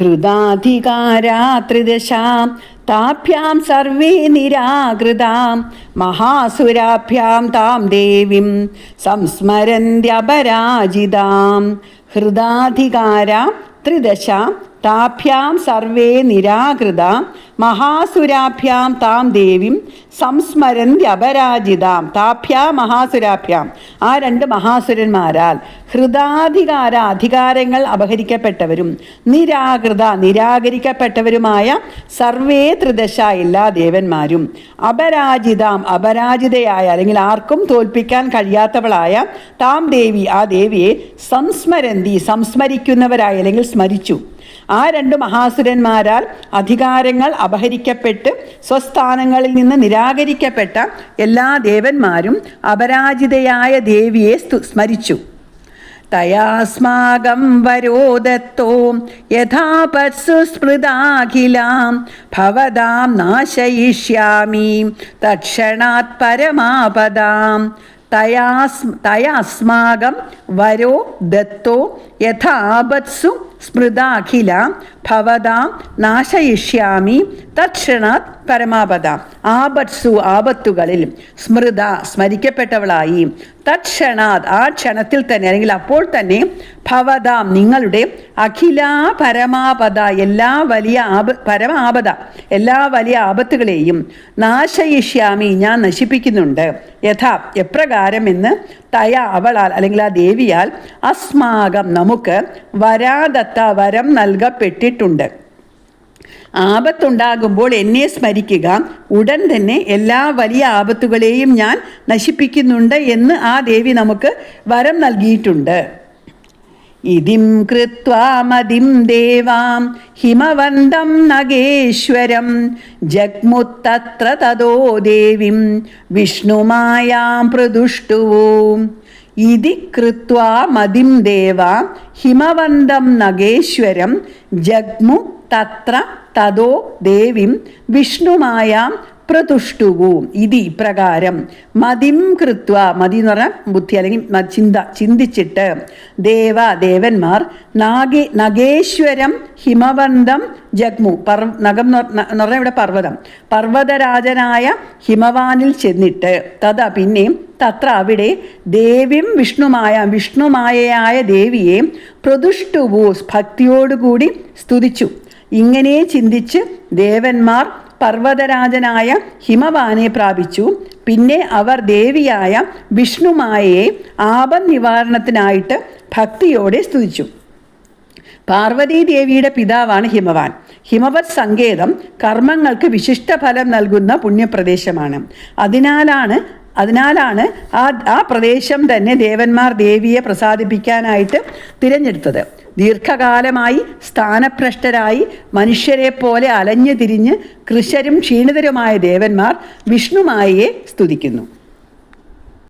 ഹൃദാധികാരാത്രിദശാം താഭ്യാം survey നിരാകൃതാം മഹാസുരാഭ്യാം താം ദേവീം സംസ്മരന്ത്യപരാജിതാം. ഹൃദാധികാര ത്രിദശ താഭ്യാം survey നിരാകൃത മഹാസുരാഭ്യാം താം ദേവിം സംസ്മരന്ത്യപരാജിതാം താഭ്യാ മഹാസുരാഭ്യാം. ആ രണ്ട് മഹാസുരന്മാരാൽ ഹൃദാധികാര അധികാരങ്ങൾ അപഹരിക്കപ്പെട്ടവരും നിരാകൃത നിരാകരിക്കപ്പെട്ടവരുമായ സർവേ ത്രിദശ എല്ലാ ദേവന്മാരും അപരാജിതാം അപരാജിതയായ അല്ലെങ്കിൽ ആർക്കും തോൽപ്പിക്കാൻ കഴിയാത്തവളായ താം ദേവി ആ ദേവിയെ സംസ്മരന്തി സംസ്മരിക്കുന്നവരായി അല്ലെങ്കിൽ സ്മരിച്ചു. ആ രണ്ട് മഹാസുരന്മാരാൽ അധികാരങ്ങൾ അപഹരിക്കപ്പെട്ട് സ്വസ്ഥാനങ്ങളിൽ നിന്ന് നിരാകരിക്കപ്പെട്ട എല്ലാ ദേവന്മാരും അപരാജിതയായ ദേവിയെ സ്മരിച്ചു. തയാസ്മാകം വരോദത്തോ യഥാപത്സു ഭവതാം നാശയിഷ്യാമി തക്ഷണാത് പരമാപദാം തയാസ് തയാസ്മാകം വരോ ദത്തോ യഥാപത്സു സ്മൃതാഖില ഭവതാം നാശയിഷ്യാമി തക്ഷണാത് പരമാപദാം. ആപത്സു ആപത്തുകളിൽ സ്മൃത സ്മരിക്കപ്പെട്ടവളായി. തക്ഷണാത് ആ ക്ഷണത്തിൽ തന്നെ അല്ലെങ്കിൽ അപ്പോൾ തന്നെ ഭവതാം നിങ്ങളുടെ അഖില പരമാപദ എല്ലാ വലിയ ആപ പരമാപദ എല്ലാ വലിയ ആപത്തുകളെയും നാശയിഷ്യാമി ഞാൻ നശിപ്പിക്കുന്നുണ്ട്. യഥാ എപ്രകാരം എന്ന് തയ അവളാൽ അല്ലെങ്കിൽ ആ ദേവിയാൽ അസ്മാകം നമുക്ക് വരാതത്ത വരം നൽകപ്പെട്ടിട്ടുണ്ട് ആപത്തുണ്ടാകുമ്പോൾ എന്നെ സ്മരിക്കുക. ഉടൻ തന്നെ എല്ലാ വലിയ ആപത്തുകളെയും ഞാൻ നശിപ്പിക്കുന്നുണ്ട് എന്ന് ആ ദേവി നമുക്ക് വരം നൽകിയിട്ടുണ്ട്. ഇതിം കൃത്വാമതിം ദേവാം ഹിമവന്തം നഗേശ്വരം. ജഗ്മുത്തത്ര തതോ ദേവിം വിഷ്ണുമായാം പ്രദുഷ്ടുവോം ഇതി കൃത്വാ മതിം ദേവ ഹിമവന്തം നഗേശ്വരം ജഗ്മു തത്ര തതോ ദേവിം വിഷ്ണുമായാം പ്രതുഷ്ടുവു ഇത് ഇപ്രകാരം മതിം കൃത്വ മതി എന്ന് പറഞ്ഞാൽ ബുദ്ധി അല്ലെങ്കിൽ ചിന്ത ചിന്തിച്ചിട്ട്. ദേവ ദേവന്മാർ നാഗേ നഗേശ്വരം ഹിമവന്തം ജഗ്മു പർ നഗം എന്ന് പറഞ്ഞ എന്ന് പറഞ്ഞാൽ ഇവിടെ പർവതം. പർവതരാജനായ ഹിമവാനിൽ ചെന്നിട്ട്. തഥാ പിന്നെ തത്ര അവിടെ ദേവീം വിഷ്ണുമായ വിഷ്ണുമായയായ ദേവിയെ പ്രതുഷ്ടുവു ഭക്തിയോടുകൂടി സ്തുതിച്ചു. ഇങ്ങനെ ചിന്തിച്ച് ദേവന്മാർ പർവതരാജനായ ഹിമവാനെ പ്രാപിച്ചു. പിന്നെ അവർ ദേവിയായ വിഷ്ണുമായയെ ആപനിവാരണത്തിനായിട്ട് ഭക്തിയോടെ സ്തുതിച്ചു. പാർവതീ ദേവിയുടെ പിതാവാണ് ഹിമവാൻ. ഹിമവത് സങ്കേതം കർമ്മങ്ങൾക്ക് വിശിഷ്ട ഫലം നൽകുന്ന പുണ്യപ്രദേശമാണ്. അതിനാലാണ് അതിനാലാണ് ആ ആ പ്രദേശം തന്നെ ദേവന്മാർ ദേവിയെ പ്രസാദിപ്പിക്കാനായിട്ട് തിരഞ്ഞെടുത്തത്. ദീർഘകാലമായി സ്ഥാനഭ്രഷ്ടരായി മനുഷ്യരെ പോലെ അലഞ്ഞു തിരിഞ്ഞ് കൃശരും ക്ഷീണിതരുമായ ദേവന്മാർ വിഷ്ണുമായയെ സ്തുതിക്കുന്നു.